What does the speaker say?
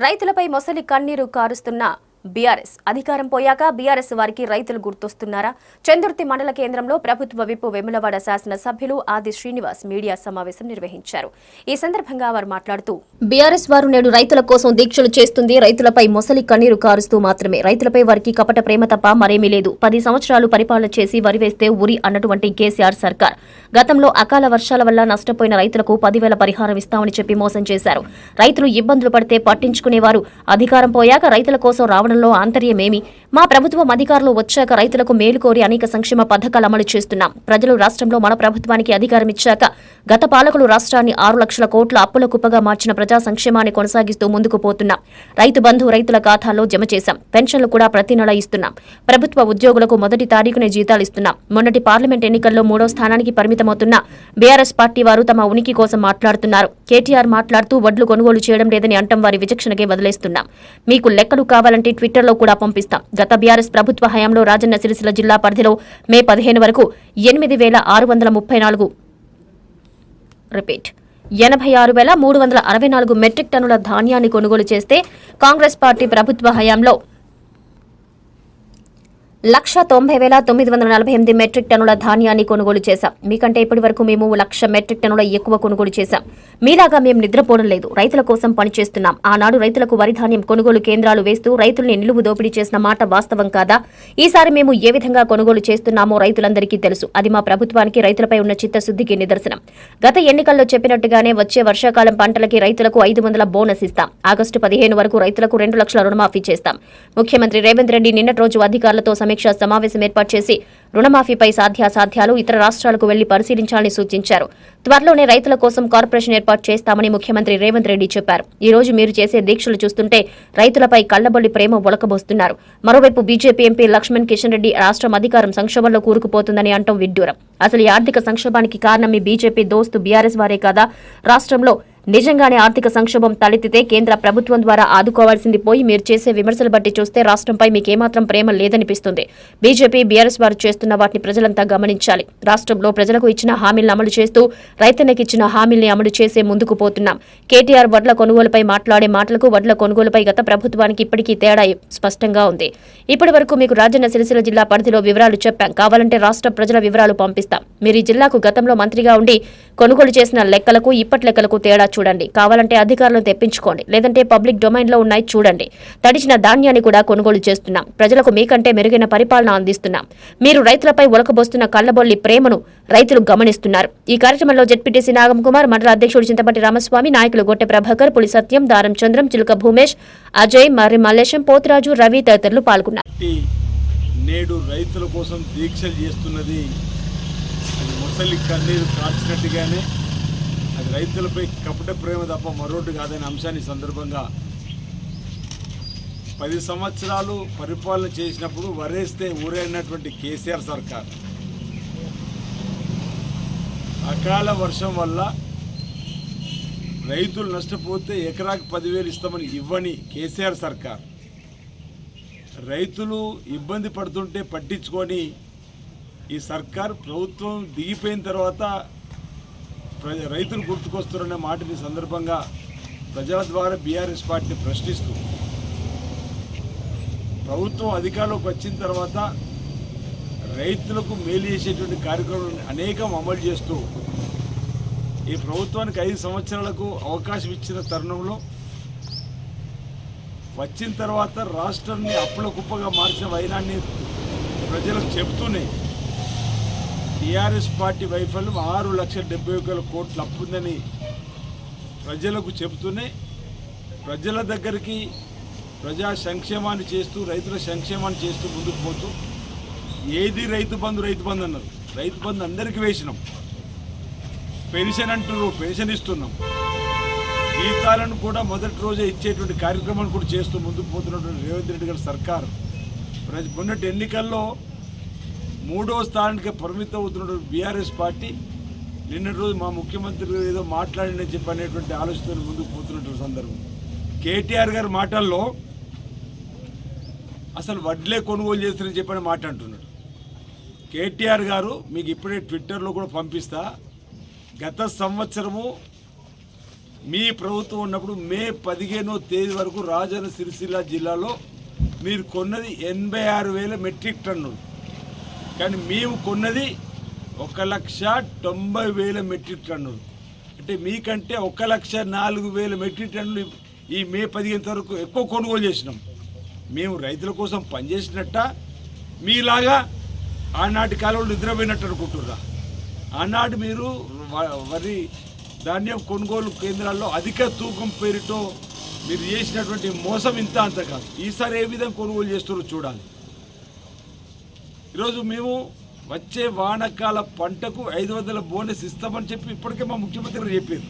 రైతులపై మొసలి కన్నీరు కారుస్తున్న బీఆర్ఎస్. అధికారం పోయాక బీఆర్ఎస్ వారికి రైతులు గుర్తొస్తున్నారా? చందుర్తి మండల కేంద్రంలో ప్రభుత్వ విప్పు వెములవాడ శాసన సభ్యులు ఆది శ్రీనివాస్ మీడియా సమావేశం నిర్వహించారు. ఈ సందర్భంగా వారు మాట్లాడుతూ బీఆర్ఎస్ వారు నేడు రైతుల కోసం దీక్షలు చేస్తుంది. రైతులపై మొసలి కన్నీరు కారుస్తూ మాత్రమే. రైతులపై వారికి కపట ప్రేమ తప్ప మరేమీ లేదు. పది సంవత్సరాలు పరిపాలన చేసి వరి వేస్తే ఉరి అన్నటువంటి కేసీఆర్ సర్కార్. గతంలో అకాల వర్షాల వల్ల నష్టపోయిన రైతులకు పదివేల పరిహారం ఇస్తామని చెప్పి మోసం చేశారు. రైతులు ఇబ్బందులు పడితే పట్టించుకునేవారు. అధికారం పోయాక రైతుల కోసం రావడం రావడంలో ఆంతర్యమేమి? మా ప్రభుత్వం అధికారులు వచ్చాక రైతులకు మేలు కోరి అనేక సంక్షేమ పథకాలు అమలు చేస్తున్నాం. ప్రజలు రాష్ట్రంలో మన ప్రభుత్వానికి అధికారం ఇచ్చాక గత పాలకులు రాష్ట్రాన్ని ఆరు లక్షల కోట్ల అప్పుల కుప్పగా మార్చిన ప్రజా సంక్షేమాన్ని కొనసాగిస్తూ ముందుకు పోతున్నాం. రైతు బంధు రైతుల ఖాతాల్లో జమ చేశాం. పెన్షన్లు కూడా ప్రతి నెల ఇస్తున్నాం. ప్రభుత్వ ఉద్యోగులకు మొదటి తారీఖునే జీతాలు ఇస్తున్నాం. మొన్నటి పార్లమెంట్ ఎన్నికల్లో మూడో స్థానానికి పరిమితమవుతున్న బీఆర్ఎస్ పార్టీ వారు తమ ఉనికి కోసం మాట్లాడుతున్నారు. కేటీఆర్ మాట్లాడుతూ వడ్లు కొనుగోలు చేయడం లేదని అంటం వారి విచక్షణకే వదిలేస్తున్నాం. మీకు లెక్కలు కావాలంటే ట్విట్టర్లో కూడా పంపిస్తాం. గత బీఆర్ఎస్ ప్రభుత్వ హయాంలో రాజన్న సిరిసిల్ల జిల్లా పరిధిలో మే పదిహేను వరకు ఎనిమిది వేల ఆరు వందల ముప్పై నాలుగు రిపీట్. ఎనభై ఆరు వేల మూడు వందల అరవై నాలుగు మెట్రిక్ టన్నుల ధాన్యాన్ని కొనుగోలు చేస్తే కాంగ్రెస్ పార్టీ ప్రభుత్వ హయాంలో లక్ష తొంభై వేల తొమ్మిది వందల నలభై ఎనిమిది మెట్రిక్ టన్నుల ధాన్యాన్ని కొనుగోలు చేశాం. మీకంటే ఇప్పటి వరకు మేము లక్ష మెట్రిక్ టన్నుల ఎక్కువ కొనుగోలు చేశాం. మీలాగా మేము నిద్రపోవడం లేదు. రైతుల కోసం పనిచేస్తున్నాం. ఆనాడు రైతులకు వరి ధాన్యం కొనుగోలు కేంద్రాలు వేస్తూ రైతుల్ని నిలువు దోపిడీ చేసిన మాట వాస్తవం కాదా? ఈసారి మేము ఏ విధంగా కొనుగోలు చేస్తున్నామో రైతులందరికీ తెలుసు. అది మా ప్రభుత్వానికి రైతులపై ఉన్న చిత్తశుద్ధికి నిదర్శనం. గత ఎన్నికల్లో చెప్పినట్టుగానే వచ్చే వర్షాకాలం పంటలకి రైతులకు ఐదు వందల బోనస్ ఇస్తాం. ఆగస్టు పదిహేను వరకు రైతులకు రెండు లక్షల రుణమాఫీ చేస్తాం. ముఖ్యమంత్రి రేవంత్ రెడ్డి నిన్నటి రోజు అధికారులతో సమీక్షా సమావేశం ఏర్పాటు చేసి రుణమాఫీపై సాధ్యాసాధ్యాలు ఇతర రాష్ట్రాలకు వెళ్ళి పరిశీలించాలని సూచించారు. త్వరలోనే రైతుల కోసం కార్పొరేషన్ ఏర్పాటు చేస్తామని ముఖ్యమంత్రి రేవంత్ రెడ్డి చెప్పారు. ఈ రోజు మీరు చేసే దీక్షలు చూస్తుంటే రైతులపై కళ్ళబొల్లి ప్రేమ ఒలకబోస్తున్నారు. మరోవైపు బీజేపీ ఎంపీ లక్ష్మణ్ కిషన్ రెడ్డి రాష్ట్రం అధికారం సంక్షోభంలో కూరుకుపోతుందని అంటం విడ్డూరం. అసలు ఈ ఆర్థిక సంక్షోభానికి కారణం మీ బీజేపీ దోస్తు బీఆర్ఎస్ వారే కాదా? రాష్ట్రంలో నిజంగానే ఆర్థిక సంక్షోభం తలెత్తితే కేంద్ర ప్రభుత్వం ద్వారా ఆదుకోవాల్సింది పోయి మీరు చేసే విమర్శలు బట్టి చూస్తే రాష్ట్రంపై మీకేమాత్రం ప్రేమ లేదనిపిస్తుంది. బీజేపీ బీఆర్ఎస్ వారు చేస్తున్న వాటిని ప్రజలంతా గమనించాలి. రాష్ట్రంలో ప్రజలకు ఇచ్చిన హామీలను అమలు చేస్తూ రైతన్నకి ఇచ్చిన హామీల్ని అమలు చేసే ముందుకు పోతున్నాం. కేటీఆర్ వడ్ల కొనుగోలుపై మాట్లాడే మాటలకు వడ్ల కొనుగోలుపై గత ప్రభుత్వానికి ఇప్పటికీ తేడా స్పష్టంగా ఉంది. ఇప్పటి వరకు మీకు రాజన్న సిరిసిల్ల జిల్లా పరిధిలో వివరాలు చెప్పాం. కావాలంటే రాష్ట్ర ప్రజల వివరాలు పంపిస్తాం. మీరు ఈ జిల్లాకు గతంలో మంత్రిగా ఉండి కొనుగోలు చేసిన లెక్కలకు ఇప్పటి లెక్కలకు తేడా చూడండి. కావాలంటే అధికారులను తెప్పించుకోండి. లేదంటే పబ్లిక్ డొమైన్లో ఉన్నాయి చూడండి. తడిచిన ధాన్యాన్ని కూడా కొనుగోలు చేస్తున్నాం. ప్రజలకు మీకంటే మెరుగైన పరిపాలన అందిస్తున్నాం. మీరు రైతులపై ఉలకబోస్తున్న కళ్ళబొల్లి ప్రేమను రైతులు గమనిస్తున్నారు. ఈ కార్యక్రమంలో జెడ్పీటీసీ నాగంకుమార్ మండల అధ్యక్షుడు చింతపట్టి రామస్వామి నాయకులు గొట్టె ప్రభాకర్ పులి సత్యం దారం చంద్రం చిలుక భూమేష్ అజయ్ మర్రి మల్లేశం పోతురాజు రవి తదితరులు పాల్గొన్నారు. నేడు రైతుల కోసం దీక్షలు చేస్తున్నది అది కన్నీరు కాల్చినట్టుగానే అది రైతులపై కపట ప్రేమ తప్ప మరొకటి కాదనే అంశాన్ని సందర్భంగా పది సంవత్సరాలు పరిపాలన చేసినప్పుడు వరేస్తే ఊరైనటువంటి కేసీఆర్ సర్కార్. అకాల వర్షం వల్ల రైతులు నష్టపోతే ఎకరాకు పదివేలు ఇస్తామని ఇవ్వని కేసీఆర్ సర్కార్. రైతులు ఇబ్బంది పడుతుంటే పట్టించుకొని ఈ సర్కార్ ప్రభుత్వం దిగిపోయిన తర్వాత ప్రజ రైతులు గుర్తుకొస్తారనే మాటని సందర్భంగా ప్రజల ద్వారా బీఆర్ఎస్ పార్టీని ప్రశ్నిస్తూ ప్రభుత్వం అధికారంలోకి వచ్చిన తర్వాత రైతులకు మేలు చేసేటువంటి కార్యక్రమాలను అనేకం అమలు చేస్తూ ఈ ప్రభుత్వానికి ఐదు సంవత్సరాలకు అవకాశం ఇచ్చిన తరుణంలో వచ్చిన తర్వాత రాష్ట్రాన్ని అప్పుల కుప్పగా మార్చిన వైనాన్ని ప్రజలకు చెబుతూనే టీఆర్ఎస్ పార్టీ వైఫల్యం ఆరు లక్షల డెబ్బై ఒక వేల కోట్ల ఉందని ప్రజలకు చెబుతూనే ప్రజల దగ్గరికి ప్రజా సంక్షేమాన్ని చేస్తూ రైతుల సంక్షేమాన్ని చేస్తూ ముందుకు పోతూ ఏది రైతు బంధు రైతు బంధు అన్నారు. రైతు బంధు అందరికీ వేసినాం. పెన్షన్ అంటున్నారు పెన్షన్ ఇస్తున్నాం. జీతాలను కూడా మొదటి రోజే ఇచ్చేటువంటి కార్యక్రమాన్ని కూడా చేస్తూ ముందుకు పోతున్నటువంటి రేవంత్ రెడ్డి గారి సర్కార్. ప్రజ- మొన్నటి ఎన్నికల్లో మూడో స్థానానికి పరిమితం అవుతున్నటువంటి బీఆర్ఎస్ పార్టీ నిన్నటి రోజు మా ముఖ్యమంత్రి ఏదో మాట్లాడినని చెప్పి అనేటువంటి ఆలోచనలు ముందుకు పోతున్నటువంటి సందర్భం. కేటీఆర్ గారి మాటల్లో అసలు వడ్లే కొనుగోలు చేస్తారని చెప్పని మాట అంటున్నాడు కేటీఆర్ గారు మీకు ఇప్పుడే ట్విట్టర్లో కూడా పంపిస్తా గత సంవత్సరము మీ ప్రభుత్వం ఉన్నప్పుడు మే పదిహేనో తేదీ వరకు రాజన్న సిరిసిల్ల జిల్లాలో మీరు కొన్నది ఎనభై ఆరు వేల మెట్రిక్ టన్నులు. కానీ మేము కొన్నది ఒక లక్ష తొంభై వేల మెట్రిక్ టన్నులు. అంటే మీకంటే ఒక లక్ష నాలుగు వేల మెట్రిక్ టన్నులు ఈ మే పదిహేను వరకు ఎక్కువ కొనుగోలు చేసినాం. మేము రైతుల కోసం పనిచేసినట్ట మీలాగా ఆనాటి కాలంలో నిద్రపోయినట్టు అనుకుంటుర్రా. ఆనాడు మీరు వ- వరి ధాన్యం కొనుగోలు కేంద్రాల్లో అధిక తూకం పేరుతో మీరు చేసినటువంటి మోసం ఇంత అంత కాదు. ఈసారి ఏ విధంగా కొనుగోలు చేస్తున్నారో చూడాలి. ఈరోజు మేము వచ్చే వానకాల పంటకు ఐదు వందల బోనస్ ఇస్తామని చెప్పి ఇప్పటికే మా ముఖ్యమంత్రి గారు చెప్పారు.